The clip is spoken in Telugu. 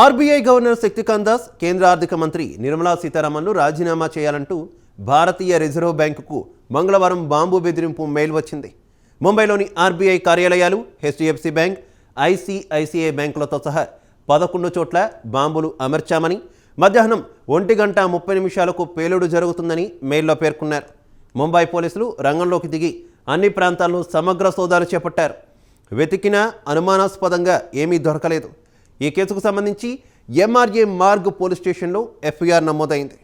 ఆర్బీఐ గవర్నర్ శక్తికాంత్ దాస్ కేంద్ర ఆర్థిక మంత్రి నిర్మలా సీతారామన్ను రాజీనామా చేయాలంటూ భారతీయ రిజర్వ్ బ్యాంకుకు మంగళవారం బాంబు బెదిరింపు మెయిల్ వచ్చింది. ముంబైలోని ఆర్బీఐ కార్యాలయాలు హెచ్డిఎఫ్సి బ్యాంక్ ఐసిఐసిఐ బ్యాంకులతో సహా పదకొండు చోట్ల బాంబులు అమర్చామని మధ్యాహ్నం ఒంటి గంట ముప్పై నిమిషాలకు పేలుడు జరుగుతుందని మెయిల్లో పేర్కొన్నారు. ముంబై పోలీసులు రంగంలోకి దిగి అన్ని ప్రాంతాల్లో సమగ్ర సోదాలు చేపట్టారు. వెతికినా అనుమానాస్పదంగా ఏమీ దొరకలేదు. ఈ కేసుకు సంబంధించి M R A Marg police స్టేషన్లో ఎఫ్ఐఆర్ నమోదైంది.